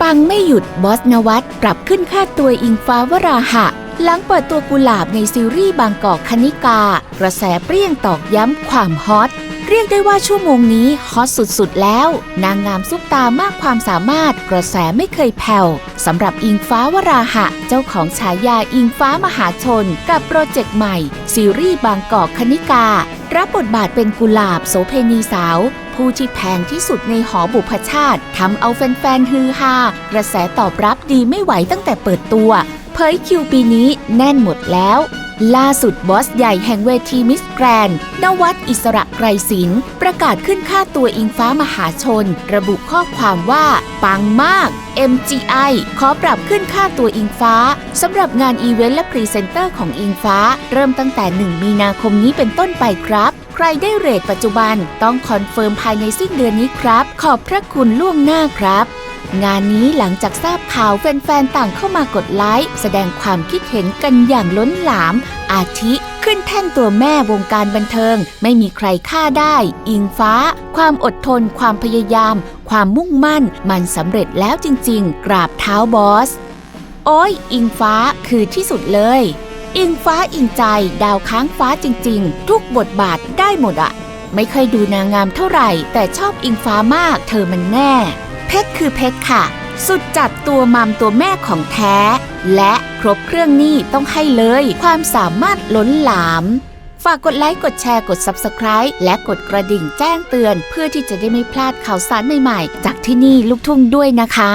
ปังไม่หยุดบอสนวัตปรับขึ้นค่าตัวอิงฟ้าวราหะ หลังเปิดตัวกุหลาบในซีรีส์บางกอกคณิกา กระแสเปรี้ยงตอกย้ำความฮอต เรียกได้ว่าชั่วโมงนี้ฮอตสุดๆแล้ว นางงามซุปตามากความสามารถ กระแสไม่เคยแผ่วสำหรับอิงฟ้าวราหะ เจ้าของฉายาอิงฟ้ามหาชน กับโปรเจกต์ใหม่ ซีรีส์บางกอกคณิกา รับบทบาทเป็นกุหลาบโสเพณีสาว ผู้ที่แพงที่สุดในหอบุพชาติทำเอาแฟนๆฮือฮากระแสตอบรับดีไม่ไหวตั้งแต่เปิดตัว เผยคิวปีนี้แน่นหมดแล้ว ล่าสุดบอสใหญ่แห่งเวทีมิสแกรนนวัดอิสระไกรศิลป์ประกาศขึ้นค่าตัวอิงฟ้ามหาชน ระบุข้อความว่า ปังมาก MGI ขอปรับขึ้นค่าตัวอิงฟ้าสำหรับงานอีเวนต์และพรีเซนเตอร์ของอิงฟ้า เริ่มตั้งแต่ 1 มีนาคมนี้เป็นต้นไปครับ ใครได้เรทปัจจุบันต้องคอนเฟิร์มภายในสิ้นเดือนนี้ครับ ขอบพระคุณล่วงหน้าครับ งานนี้หลังจากทราบข่าวแฟนๆ ต่างเข้ามากดไลค์แสดงความคิดเห็นกันอย่างล้นหลาม อาทิขึ้นแท่นตัวแม่วงการบันเทิง ไม่มีใครฆ่าได้ อิงฟ้า ความอดทน ความพยายาม ความมุ่งมั่น มันสำเร็จแล้วจริงๆ กราบเท้าบอส โอ้ย อิงฟ้าคือที่สุดเลย อิงฟ้าอิงใจ ดาวค้างฟ้าจริงๆ ทุกบทบาทได้หมดอะไม่เคยดูนางงามเท่าไหร่ แต่ชอบอิงฟ้ามาก เธอมันแน่ เพชรคือเพชรค่ะ สุดจัดตัวมัมตัวแม่ของแท้ และครบเครื่องนี่ต้องให้เลยความสามารถล้นหลาม ฝากกดไลค์กดแชร์กด Subscribe และกดกระดิ่งแจ้งเตือน เพื่อที่จะได้ไม่พลาดข่าวสารใหม่ๆ จากที่นี่ลูกทุ่งด้วยนะคะ